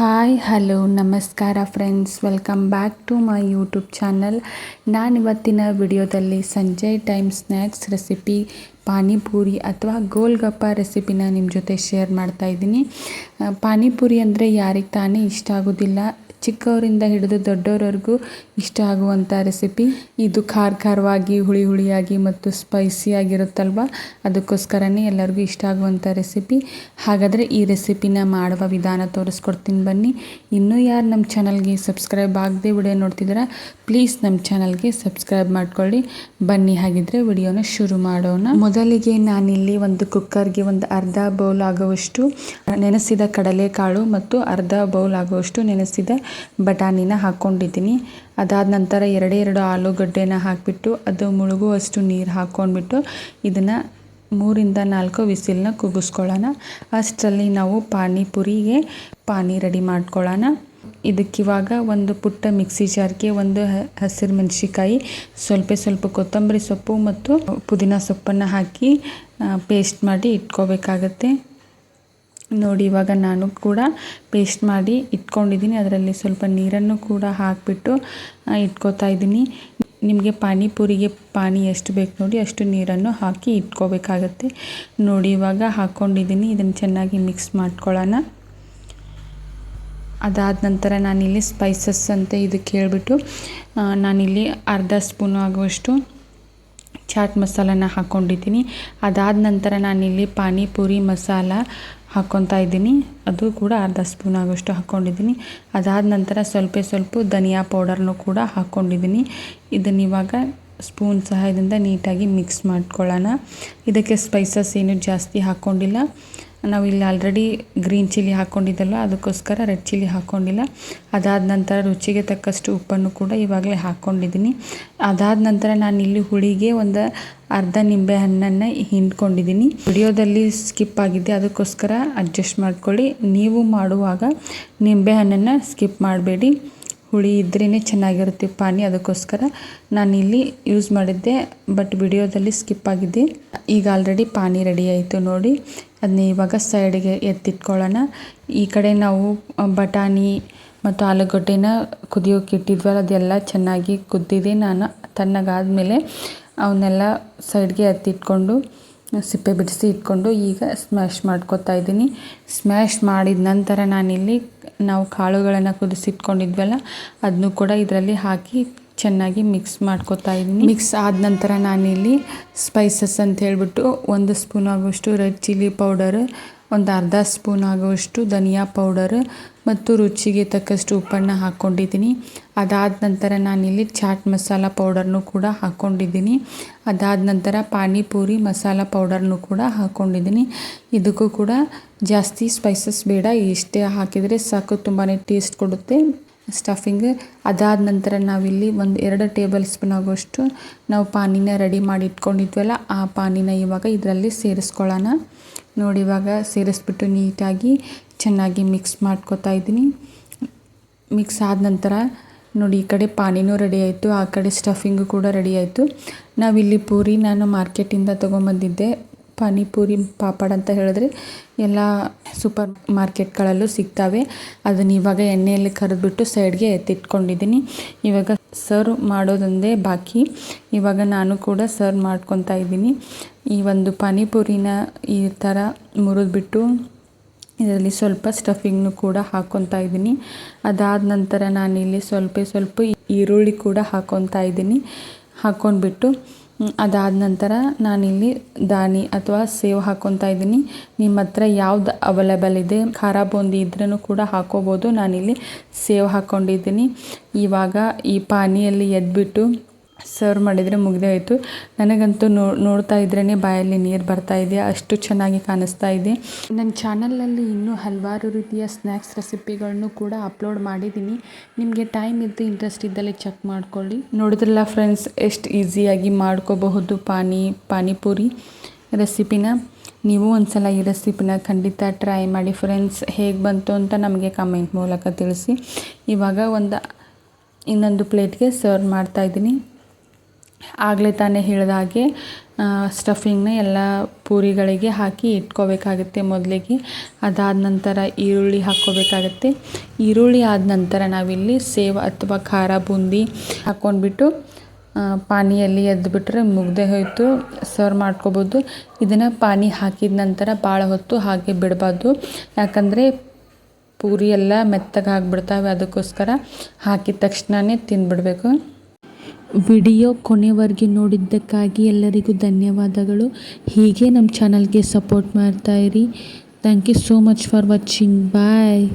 Hi, hello, ನಮಸ್ಕಾರ friends welcome back to my YouTube channel ನಾನಿವತ್ತಿನ ವಿಡಿಯೋದಲ್ಲಿ ಸಂಜೆ ಟೈಮ್ ಸ್ನ್ಯಾಕ್ಸ್ ರೆಸಿಪಿ ಪಾನಿಪೂರಿ ಅಥವಾ ಗೋಲ್ಗಪ್ಪ ರೆಸಿಪಿನ ನಿಮ್ಮ ಜೊತೆ ಶೇರ್ ಮಾಡ್ತಾ ಇದ್ದೀನಿ. ಪಾನಿಪೂರಿ ಅಂದರೆ ಯಾರಿಗೆ ತಾನೇ ಇಷ್ಟ ಆಗೋದಿಲ್ಲ. ಚಿಕ್ಕವರಿಂದ ಹಿಡಿದು ದೊಡ್ಡವರವರೆಗೂ ಇಷ್ಟ ಆಗುವಂಥ ರೆಸಿಪಿ. ಇದು ಖಾರ ಖಾರವಾಗಿ, ಹುಳಿ ಹುಳಿಯಾಗಿ ಮತ್ತು ಸ್ಪೈಸಿಯಾಗಿರುತ್ತಲ್ವ ಅದಕ್ಕೋಸ್ಕರನೇ ಎಲ್ಲರಿಗೂ ಇಷ್ಟ ಆಗುವಂಥ ರೆಸಿಪಿ. ಹಾಗಾದರೆ ಈ ರೆಸಿಪಿನ ಮಾಡುವ ವಿಧಾನ ತೋರಿಸ್ಕೊಡ್ತೀನಿ ಬನ್ನಿ. ಇನ್ನೂ ಯಾರು ನಮ್ಮ ಚಾನಲ್ಗೆ ಸಬ್ಸ್ಕ್ರೈಬ್ ಆಗದೆ ವಿಡಿಯೋ ನೋಡ್ತಿದ್ದೀರಾ, ಪ್ಲೀಸ್ ನಮ್ಮ ಚಾನಲ್ಗೆ ಸಬ್ಸ್ಕ್ರೈಬ್ ಮಾಡ್ಕೊಳ್ಳಿ. ಬನ್ನಿ, ಹಾಗಿದ್ರೆ ವಿಡಿಯೋನ ಶುರು ಮಾಡೋಣ. ಮೊದಲಿಗೆ ನಾನಿಲ್ಲಿ ಒಂದು ಕುಕ್ಕರ್ಗೆ ಒಂದು ಅರ್ಧ ಬೌಲ್ ಆಗುವಷ್ಟು ನೆನೆಸಿದ ಕಡಲೆಕಾಳು ಮತ್ತು ಅರ್ಧ ಬೌಲ್ ಆಗುವಷ್ಟು ನೆನೆಸಿದ ಬಟಾಣಿನ ಹಾಕ್ಕೊಂಡಿದ್ದೀನಿ. ಅದಾದ ನಂತರ ಎರಡೇ ಎರಡು ಆಲೂಗಡ್ಡೆನ ಹಾಕಿಬಿಟ್ಟು ಅದು ಮುಳುಗುವಷ್ಟು ನೀರು ಹಾಕ್ಕೊಂಡ್ಬಿಟ್ಟು ಇದನ್ನು ಮೂರಿಂದ ನಾಲ್ಕು ವಿಸಿಲನ್ನ ಕುಗ್ಗಿಸ್ಕೊಳ್ಳೋಣ. ಅಷ್ಟರಲ್ಲಿ ನಾವು ಪಾನಿಪುರಿಗೆ ಪಾನಿ ರೆಡಿ ಮಾಡ್ಕೊಳ್ಳೋಣ. ಇದಕ್ಕಿವಾಗ ಒಂದು ಪುಟ್ಟ ಮಿಕ್ಸಿ ಜಾರ್ಗೆ ಒಂದು ಹಸಿರು ಮೆಣಸಿಕಾಯಿ ಸ್ವಲ್ಪ ಸ್ವಲ್ಪ ಕೊತ್ತಂಬರಿ ಸೊಪ್ಪು ಮತ್ತು ಪುದೀನ ಸೊಪ್ಪನ್ನು ಹಾಕಿ ಪೇಸ್ಟ್ ಮಾಡಿ ಇಟ್ಕೋಬೇಕಾಗತ್ತೆ. ನೋಡಿ, ಇವಾಗ ನಾನು ಕೂಡ ಪೇಸ್ಟ್ ಮಾಡಿ ಇಟ್ಕೊಂಡಿದ್ದೀನಿ. ಅದರಲ್ಲಿ ಸ್ವಲ್ಪ ನೀರನ್ನು ಕೂಡ ಹಾಕಿಬಿಟ್ಟು ಇಟ್ಕೋತಾ ಇದ್ದೀನಿ. ನಿಮಗೆ ಪಾನಿಪುರಿಗೆ ಪಾನಿ ಎಷ್ಟು ಬೇಕು ನೋಡಿ, ಅಷ್ಟು ನೀರನ್ನು ಹಾಕಿ ಇಟ್ಕೋಬೇಕಾಗತ್ತೆ. ನೋಡಿ, ಇವಾಗ ಹಾಕ್ಕೊಂಡಿದ್ದೀನಿ. ಇದನ್ನು ಚೆನ್ನಾಗಿ ಮಿಕ್ಸ್ ಮಾಡ್ಕೊಳ್ಳೋಣ. ಅದಾದ ನಂತರ ನಾನಿಲ್ಲಿ ಸ್ಪೈಸಸ್ ಅಂತ ಇದು ಕೇಳಿಬಿಟ್ಟು ನಾನಿಲ್ಲಿ ಅರ್ಧ ಸ್ಪೂನ್ ಆಗುವಷ್ಟು ಚಾಟ್ ಮಸಾಲನ ಹಾಕ್ಕೊಂಡಿದ್ದೀನಿ. ಅದಾದ ನಂತರ ನಾನಿಲ್ಲಿ ಪಾನಿಪುರಿ ಮಸಾಲ ಹಾಕ್ಕೊತಾ ಇದ್ದೀನಿ. ಅದು ಕೂಡ ಅರ್ಧ ಸ್ಪೂನ್ ಆಗೋಷ್ಟು ಹಾಕ್ಕೊಂಡಿದ್ದೀನಿ. ಅದಾದ ನಂತರ ಸ್ವಲ್ಪ ಸ್ವಲ್ಪ ಧನಿಯಾ ಪೌಡರ್ನು ಕೂಡ ಹಾಕ್ಕೊಂಡಿದ್ದೀನಿ. ಇದನ್ನು ಇವಾಗ ಸ್ಪೂನ್ ಸಹಾಯದಿಂದ ನೀಟಾಗಿ ಮಿಕ್ಸ್ ಮಾಡ್ಕೊಳ್ಳೋಣ. ಇದಕ್ಕೆ ಸ್ಪೈಸಸ್ ಏನು ಜಾಸ್ತಿ ಹಾಕ್ಕೊಂಡಿಲ್ಲ. ನಾವು ಇಲ್ಲಿ ಆಲ್ರೆಡಿ ಗ್ರೀನ್ ಚಿಲ್ಲಿ ಹಾಕ್ಕೊಂಡಿದ್ದಲ್ಲ ಅದಕ್ಕೋಸ್ಕರ ರೆಡ್ ಚಿಲ್ಲಿ ಹಾಕ್ಕೊಂಡಿಲ್ಲ ಅದಾದ ನಂತರ ರುಚಿಗೆ ತಕ್ಕಷ್ಟು ಉಪ್ಪನ್ನು ಕೂಡ ಇವಾಗಲೇ ಹಾಕ್ಕೊಂಡಿದ್ದೀನಿ ಅದಾದ ನಂತರ ನಾನು ಇಲ್ಲಿ ಹುಳಿಗೆ ಒಂದು ಅರ್ಧ ನಿಂಬೆ ಹಣ್ಣನ್ನು ಹಿಂಡ್ಕೊಂಡಿದ್ದೀನಿ. ವಿಡಿಯೋದಲ್ಲಿ ಸ್ಕಿಪ್ ಆಗಿದೆ ಅದಕ್ಕೋಸ್ಕರ ಅಡ್ಜಸ್ಟ್ ಮಾಡ್ಕೊಳ್ಳಿ. ನೀವು ಮಾಡುವಾಗ ನಿಂಬೆ ಹಣ್ಣನ್ನು ಸ್ಕಿಪ್ ಮಾಡಬೇಡಿ. ಹುಳಿ ಇದ್ರೇ ಚೆನ್ನಾಗಿರುತ್ತೆ ಪಾನಿ, ಅದಕ್ಕೋಸ್ಕರ ನಾನಿಲ್ಲಿ ಯೂಸ್ ಮಾಡಿದ್ದೆ ಬಟ್ ವಿಡಿಯೋದಲ್ಲಿ ಸ್ಕಿಪ್ ಆಗಿದೆ ಈಗ ಆಲ್ರೆಡಿ ಪಾನಿ ರೆಡಿ ಆಯಿತು ನೋಡಿ. ಅದನ್ನ ಇವಾಗ ಸೈಡ್ಗೆ ಎತ್ತಿಟ್ಕೊಳ್ಳೋಣ. ಈ ಕಡೆ ನಾವು ಬಟಾಣಿ ಮತ್ತು ಆಲೂಗಡ್ಡೆನ ಕುದಿಯೋಕೆ ಇಟ್ಟಿದ್ವಲ್ಲ, ಅದೆಲ್ಲ ಚೆನ್ನಾಗಿ ಕುದ್ದಿದೆ ನಾನು. ತಣ್ಣಗಾದಮೇಲೆ ಅವನ್ನೆಲ್ಲ ಸೈಡ್ಗೆ ಎತ್ತಿಟ್ಕೊಂಡು, ಸಿಪ್ಪೆ ಬಿಡಿಸಿ ಇಟ್ಕೊಂಡು ಈಗ ಸ್ಮ್ಯಾಶ್ ಮಾಡ್ಕೊತಾ ಇದ್ದೀನಿ. ಸ್ಮ್ಯಾಶ್ ಮಾಡಿದ ನಂತರ ನಾನಿಲ್ಲಿ ನಾವು ಕಾಳುಗಳನ್ನು ಕುದಿಸಿಟ್ಕೊಂಡಿದ್ವಲ್ಲ ಅದನ್ನು ಕೂಡ ಇದರಲ್ಲಿ ಹಾಕಿ ಚೆನ್ನಾಗಿ ಮಿಕ್ಸ್ ಮಾಡ್ಕೊತಾ ಇದ್ದೀನಿ ಮಿಕ್ಸ್ ಆದ ನಂತರ ನಾನಿಲ್ಲಿ ಸ್ಪೈಸಸ್ ಅಂತ ಹೇಳಿಬಿಟ್ಟು ಒಂದು ಸ್ಪೂನ್ ಆಗುವಷ್ಟು ರೆಡ್ ಚಿಲ್ಲಿ ಪೌಡರ್ ಒಂದು ಅರ್ಧ ಸ್ಪೂನ್ ಆಗುವಷ್ಟು ಧನಿಯಾ ಪೌಡರ್ ಮತ್ತು ರುಚಿಗೆ ತಕ್ಕಷ್ಟು ಉಪ್ಪನ್ನು ಹಾಕ್ಕೊಂಡಿದ್ದೀನಿ ಅದಾದ ನಂತರ ನಾನಿಲ್ಲಿ ಚಾಟ್ ಮಸಾಲ ಪೌಡರ್ನು ಕೂಡ ಹಾಕ್ಕೊಂಡಿದ್ದೀನಿ ಅದಾದ ನಂತರ ಪಾನಿಪೂರಿ ಮಸಾಲ ಪೌಡರ್ನು ಕೂಡ ಹಾಕ್ಕೊಂಡಿದ್ದೀನಿ ಇದಕ್ಕೂ ಕೂಡ ಜಾಸ್ತಿ ಸ್ಪೈಸಸ್ ಬೇಡ, ಇಷ್ಟೇ ಹಾಕಿದರೆ ಸಾಕು ತುಂಬಾ ಟೇಸ್ಟ್ ಕೊಡುತ್ತೆ ಸ್ಟಫಿಂಗ್. ಅದಾದ ನಂತರ ನಾವಿಲ್ಲಿ ಒಂದು ಎರಡು ಟೇಬಲ್ ಸ್ಪೂನ್ ಆಗುವಷ್ಟು ನಾವು ಪಾನಿನ ರೆಡಿ ಮಾಡಿ ಇಟ್ಕೊಂಡಿದ್ವಲ್ಲ ಆ ಪಾನಿನ ಇವಾಗ ಇದರಲ್ಲಿ ಸೇರಿಸ್ಕೊಳ್ಳೋಣ. ನೋಡಿ ಇವಾಗ ಸೇರಿಸ್ಬಿಟ್ಟು ನೀಟಾಗಿ ಚೆನ್ನಾಗಿ ಮಿಕ್ಸ್ ಮಾಡ್ಕೊತಾ ಇದ್ದೀನಿ. ಮಿಕ್ಸ್ ಆದ ನಂತರ ನೋಡಿ ಈ ಕಡೆ ಪಾನಿನೂ ರೆಡಿ ಆಯಿತು, ಆ ಕಡೆ ಸ್ಟಫಿಂಗು ಕೂಡ ರೆಡಿ ಆಯಿತು. ನಾವಿಲ್ಲಿ ಪೂರಿ ನಾನು ಮಾರ್ಕೆಟಿಂದ ತೊಗೊಂಬಂದಿದ್ದೆ. ಪಾನಿಪೂರಿ ಪಾಪಡ್ ಅಂತ ಹೇಳಿದ್ರೆ ಎಲ್ಲ ಸೂಪರ್ ಮಾರ್ಕೆಟ್ಗಳಲ್ಲೂ ಸಿಗ್ತವೆ. ಅದನ್ನು ಇವಾಗ ಎಣ್ಣೆಯಲ್ಲಿ ಕರೆದ್ಬಿಟ್ಟು ಸೈಡ್ಗೆ ಎತ್ತಿಟ್ಕೊಂಡಿದ್ದೀನಿ. ಇವಾಗ ಸರ್ವ್ ಮಾಡೋದೊಂದೇ ಬಾಕಿ. ಇವಾಗ ನಾನು ಕೂಡ ಸರ್ವ್ ಮಾಡ್ಕೊತಾ ಇದ್ದೀನಿ. ಈ ಒಂದು ಪಾನಿಪುರಿನ ಈ ಥರ ಮುರಿದ್ಬಿಟ್ಟು ಇದರಲ್ಲಿ ಸ್ವಲ್ಪ ಸ್ಟಫಿಂಗ್ನು ಕೂಡ ಹಾಕ್ಕೊತಾ ಇದ್ದೀನಿ. ಅದಾದ ನಂತರ ನಾನಿಲ್ಲಿ ಸ್ವಲ್ಪ ಸ್ವಲ್ಪ ಈರುಳ್ಳಿ ಕೂಡ ಹಾಕ್ಕೊತಾ ಇದ್ದೀನಿ. ಹಾಕ್ಕೊಂಡ್ಬಿಟ್ಟು ಅದಾದ ನಂತರ ನಾನಿಲ್ಲಿ ದಾನಿ ಅಥವಾ ಸೇವ್ ಹಾಕ್ಕೊತಾ ಇದ್ದೀನಿ. ನಿಮ್ಮ ಹತ್ರ ಯಾವ್ದು ಅವೈಲೇಬಲ್ ಇದೆ, ಖಾರ ಬೂಂದಿ ಇದ್ರೂ ಕೂಡ ಹಾಕೋಬೋದು. ನಾನಿಲ್ಲಿ ಸೇವ್ ಹಾಕ್ಕೊಂಡಿದ್ದೀನಿ ಇವಾಗ ಈ ಪಾನಿಯಲ್ಲಿ ಎದ್ಬಿಟ್ಟು ಸರ್ವ್ ಮಾಡಿದರೆ ಮುಗಿದೇ ಆಯಿತು ನನಗಂತೂ ನೋ ನೋಡ್ತಾ ಇದ್ರೇ ಬಾಯಲ್ಲಿ ನೀರು ಬರ್ತಾ ಇದೆ ಅಷ್ಟು ಚೆನ್ನಾಗಿ ಕಾಣಿಸ್ತಾ ಇದೆ. ನನ್ನ ಚಾನಲಲ್ಲಿ ಇನ್ನೂ ಹಲವಾರು ರೀತಿಯ ಸ್ನ್ಯಾಕ್ಸ್ ರೆಸಿಪಿಗಳನ್ನು ಕೂಡ ಅಪ್ಲೋಡ್ ಮಾಡಿದ್ದೀನಿ ನಿಮಗೆ ಟೈಮ್ ಇದ್ದು ಇಂಟ್ರೆಸ್ಟ್ ಇದ್ದಲ್ಲಿ ಚೆಕ್ ಮಾಡ್ಕೊಳ್ಳಿ. ನೋಡಿದ್ರಲ್ಲ ಫ್ರೆಂಡ್ಸ್ ಎಷ್ಟು ಈಸಿಯಾಗಿ ಮಾಡ್ಕೋಬಹುದು ಪಾನಿ ಪಾನಿಪುರಿ ರೆಸಿಪಿನ. ನೀವು ಒಂದ್ಸಲ ಈ ರೆಸಿಪಿನ ಖಂಡಿತ ಟ್ರೈ ಮಾಡಿ ಫ್ರೆಂಡ್ಸ್ ಹೇಗೆ ಬಂತು ಅಂತ ನಮಗೆ ಕಮೆಂಟ್ ಮೂಲಕ ತಿಳಿಸಿ. ಇವಾಗ ಒಂದು ಇನ್ನೊಂದು ಪ್ಲೇಟ್ಗೆ ಸರ್ವ್ ಮಾಡ್ತಾ ಇದ್ದೀನಿ. ಆಗಲೇ ತಾನೇ ಹೇಳಿದ ಹಾಗೆ ಸ್ಟಫಿಂಗ್ನ ಎಲ್ಲ ಪೂರಿಗಳಿಗೆ ಹಾಕಿ ಇಟ್ಕೋಬೇಕಾಗುತ್ತೆ ಮೊದಲಿಗೆ. ಅದಾದ ನಂತರ ಈರುಳ್ಳಿ ಹಾಕ್ಕೋಬೇಕಾಗತ್ತೆ. ಈರುಳ್ಳಿ ಆದ ನಂತರ ನಾವಿಲ್ಲಿ ಸೇವ್ ಅಥವಾ ಖಾರ ಬೂಂದಿ ಹಾಕ್ಕೊಂಡ್ಬಿಟ್ಟು ಪಾನಿಯಲ್ಲಿ ಎದ್ದುಬಿಟ್ರೆ ಮುಗ್ದೇ ಹೋಯಿತು, ಸರ್ವ್ ಮಾಡ್ಕೋಬೋದು. ಇದನ್ನು ಪಾನಿ ಹಾಕಿದ ನಂತರ ಭಾಳ ಹೊತ್ತು ಹಾಗೆ ಬಿಡಬಾರ್ದು. ಯಾಕಂದರೆ ಪೂರಿ ಎಲ್ಲ ಮೆತ್ತಗೆ ಆಗಿಬಿಡ್ತಾವೆ ಅದಕ್ಕೋಸ್ಕರ ಹಾಕಿದ ತಕ್ಷಣವೇ ತಿಂದ್ಬಿಡಬೇಕು. ವಿಡಿಯೋ ಕೊನೆವರೆಗೆ ನೋಡಿದ್ದಕ್ಕಾಗಿ ಎಲ್ಲರಿಗೂ ಧನ್ಯವಾದಗಳು. ಹೀಗೆ ನಮ್ಮ ಚಾನಲ್ಗೆ support ಮಾಡ್ತಾಯಿರಿ thank you so much for watching bye